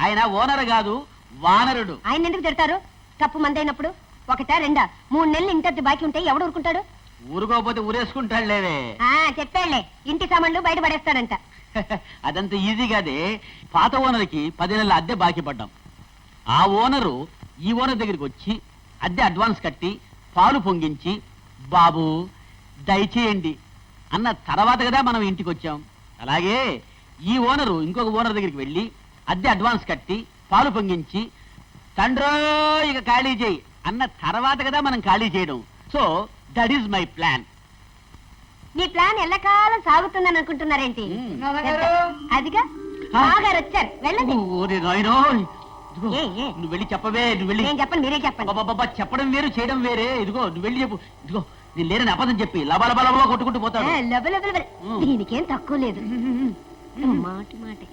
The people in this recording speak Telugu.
ఆయన ఓనర్ కాదు వానరుడు. ఆయన ఎందుకు తిడతారు? తప్పు మందైనప్పుడు ఒకటా రెండా? మూడు నెలలు ఇంటద్దు బాకీ ఉంటే ఎవడు ఊరుకుంటాడు? ఊరుకోకపోతే ఊరేసుకుంటాడు లేవే ఆ చెప్పాళ్ళే ఇంటి సామాన్లు బయట పడేస్తాడంట. అదంత ఈజీ కాదే. పాత ఓనర్కి పది నెలల అద్దె బాకీ పడ్డాం. ఆ ఓనరు ఈ ఓనర్ దగ్గరికి వచ్చి అద్దె అడ్వాన్స్ కట్టి పాలు పొంగించి బాబు దయచేయండి. అన్న తర్వాత కదా మనం ఇంటికి వచ్చాం అలాగే ఈ ఓనరు ఇంకొక ఓనర్ దగ్గరికి వెళ్ళి అద్దె అడ్వాన్స్ కట్టి పాలు పొంగించి తండ్రో ఇక ఖాళీ చేయి అన్న తర్వాత కదా మనం ఖాళీ చేయడం. So that is my plan me plan ఎల్లకాలం సాగుతుందని అనుకుంటున్నారేంటి. అదిగా? ఆ. బాగారు వచ్చారు. వెళ్ళండి? నువ్వు వెళ్ళి చెప్పవే నువ్వు వెళ్ళి నేను చెప్పండి మీరే చెప్పండి. చెప్పడం వేరు చేయడం వేరే. ఇదిగో నువ్వు వెళ్ళి చెప్పు. ఇదిగో నేను లేరని అబద్ధం చెప్పి లబ లబ లబ కొట్టుకుంటూ పోతాడు. దీనికేం తక్కువ లేదు. మాటి మాటే.